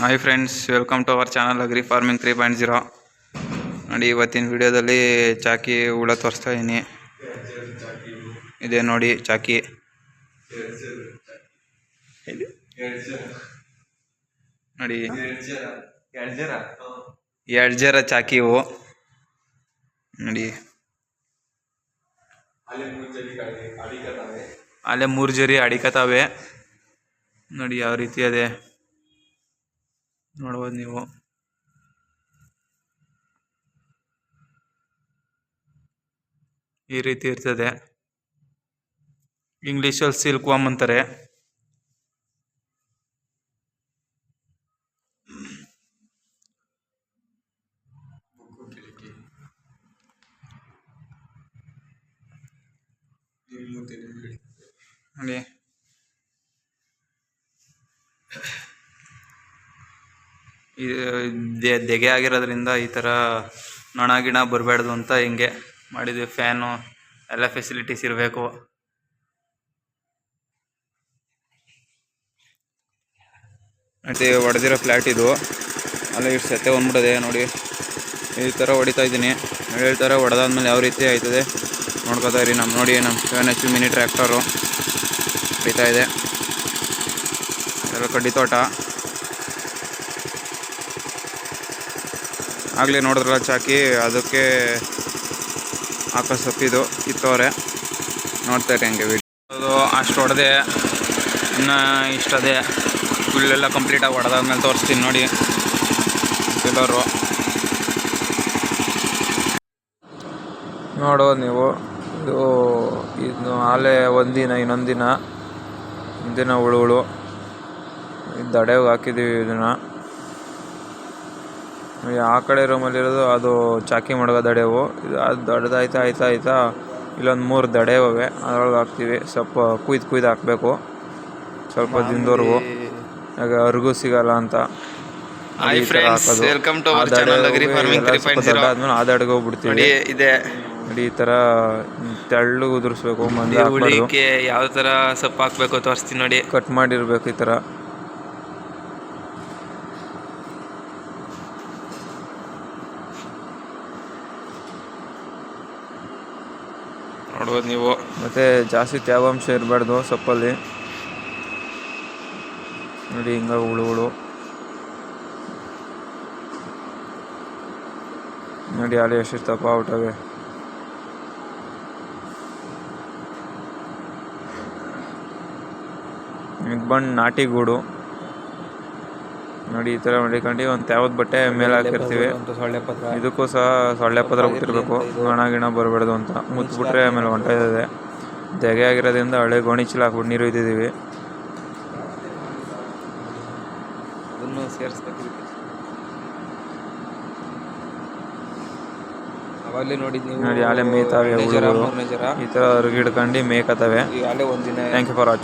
Hi friends welcome to our channel agri farming three point zero ನೋಡಿ, ಇವತ್ತಿನ ವಿಡಿಯೋದಲ್ಲಿ ಚಾಕಿ ಹುಳ ತೋರಿಸ್ತಾ ಇದ್ದೀನಿ. ಇದೆ ನೋಡಿ ಚಾಕಿ? ನೋಡಿ. ಎರಡು ಜರ ಚಾಕಿ ಇವು. ನೋಡಿ. ಅಲ್ಲೇ ಮೂರು ಜರಿ ಅಡಿಕತಾವೆ ನೋಡಿ, ಯಾವ ರೀತಿ ಅದೇ ನೋಡ್ಬೋದು ನೀವು. ಈ ರೀತಿ ಇರ್ತದೆ. ಇಂಗ್ಲೀಷಲ್ಲಿ ಸಿಲ್ಕ್ ವಾಮ್ ಅಂತಾರೆ. ನೋಡಿ. ದೆಗೆ ಆಗಿರೋದ್ರಿಂದ ಈ ಥರ ನೊಣ ಗಿಣ ಬರಬಾರ್ದು ಅಂತ ಹಿಂಗೆ ಮಾಡಿದ್ವಿ. ಫ್ಯಾನು, ಎಲ್ಲ ಫೆಸಿಲಿಟೀಸ್ ಇರಬೇಕು. ಮತ್ತು ಹೊಡೆದಿರೋ ಫ್ಲ್ಯಾಟ್ ಇದು. ಅಲ್ಲ ಇಷ್ಟು ಸತ್ತೆ ಬಂದ್ಬಿಡದೆ ನೋಡಿ. ಈ ಥರ ಹೊಡಿತಾ ಇದ್ದೀನಿ. ಹೇಳ್ತಾರ ಹೊಡೆದಾದ್ಮೇಲೆ ಯಾವ ರೀತಿ ಆಯ್ತದೆ ನೋಡ್ಕೋತಾ ಇರಿ. ನಮ್ಮ ನೋಡಿ, ನಮ್ಮ ಸೆವೆನ್ ಎಚ್ ಮಿನಿ ಟ್ರ್ಯಾಕ್ಟರು ಹೊಡಿತಾ ಇದೆ. ಎಲ್ಲ ಕಡ್ಡಿ ತೋಟ. ಆಗಲೇ ನೋಡಿದ್ರಲ್ಲ ಚಾಕಿ, ಅದಕ್ಕೆ ಹಾಕೋ ಸೊಪ್ಪಿದು ಕಿತ್ತವ್ರೆ ನೋಡ್ತಾ ಹಂಗೆ ವೀಡಿಯೋ ಅದು ಅಷ್ಟು ಹೊಡೆದೆ, ಇನ್ನು ಇಷ್ಟದೆ ಫುಲ್ಲೆಲ್ಲ ಕಂಪ್ಲೀಟಾಗಿ ಹೊಡೆದಾದ್ಮೇಲೆ ತೋರಿಸ್ತೀನಿ ನೋಡಿ. ಕೆಲವರು ನೋಡೋ ನೀವು, ಇದು ಇದು ಆಲೆ ಒಂದಿನ, ಇನ್ನೊಂದಿನ ಒಂದಿನ ಹುಳುಗಳು. ದಡೆಗೆ ಹಾಕಿದ್ದೀವಿ ಇದನ್ನು. ಆ ಕಡೆ ರೂಮಲ್ಲಿರೋದು ಅದು ಚಾಕಿ ಮಡಗೋ ದಡೆವು. ಇದು ಅದು ದೊಡ್ಡದಾಯ್ತಾ ಆಯ್ತಾ ಆಯ್ತಾ. ಇಲ್ಲೊಂದು ಮೂರು ದಡೆವವೆ. ಅದ್ರೊಳಗೆ ಹಾಕ್ತೀವಿ. ಸ್ವಲ್ಪ ಕುಯ್ದು ಕುಯ್ದು ಹಾಕಬೇಕು. ಸ್ವಲ್ಪ ದಿನದವರೆಗೂ. ಆಗ ಅರಿಗೂ ಸಿಗಲ್ಲ ಅಂತ. Hi friends welcome to our channel agri farming ಎಲ್ಲ ತ್ರೀ ಸ್ವಲ್ಪ ಪಾಯಿಂಟ್ ಜೀರೋ ಆ ದಡೆಗೆ ಹೋಗ್ಬಿಡ್ತೀವಿ. ನೋಡಿ ಇದೆ. ನೋಡಿ ಈ ತರ ತೆಳ್ಳು ಉದುರಿಸ್ಬೇಕು ಮಂದಿ ಯಾವ ತರ ಸೊಪ್ಪು ಹಾಕ್ಬೇಕು ತೋರಿಸ್ತೀನಿ ನೋಡಿ. ಕಟ್ ಮಾಡಿರ್ಬೇಕು ಈ ಥರ ನೋಡ್ಬೋದು ನೀವು. ಮತ್ತು ಜಾಸ್ತಿ ತೇವಾಂಶ ಇರಬಾರ್ದು ಸೊಪ್ಪಲ್ಲಿ. ನೋಡಿ, ಹಿಂಗ ಹುಳುಗಳು ಹುಳು ನೋಡಿ ಅಲ್ಲಿ ಎಷ್ಟು ದಪ್ಪ ಔಟವೆ ಇದು ಬಂದು ನಾಟಿ ಗೂಡು. ನೋಡಿ ಈ ತರ ಮಡಿಕೊಂಡು ಒಂದು ತ್ಯಾವದ ಬಟ್ಟೆ ಮೇಲೆ ಹಾಕಿರ್ತೀವಿ. ಇದಕ್ಕೂ ಸಹ ಸೊಳ್ಳೆ ಪತ್ರ ಹೋಗ್ತಿರ್ಬೇಕು ಗಣ ಗಿಣ ಬರಬಾರ್ದು ಅಂತ. ಮುಚ್ಚಿಬಿಟ್ರೆ ಆಮೇಲೆ ಇದೆ ತೆಗೆ ಆಗಿರೋದ್ರಿಂದ ಹಳೆ ಗೋಣಿ ಚೀಲ ಹಾಕ್ಬಿಟ್ಟು ನೀರು ಇದ್ದಿದ್ದೀವಿ ಅದನ್ನು ಸೇರಿಸ್ಬೇಕು ಅವಾಗಲೇ ನೋಡಿದ್ ನೀವು ನೋಡಿ ಆಲೆ ಮೇಯ್ತಾವೆ ಈ ಥರ ಹಿಡ್ಕೊಂಡು ಮೇಯ್ಕತ್ತವೆ. ಒಂದಿನ ಥ್ಯಾಂಕ್ ಯು ಫಾರ್ ವಾಚಿಂಗ್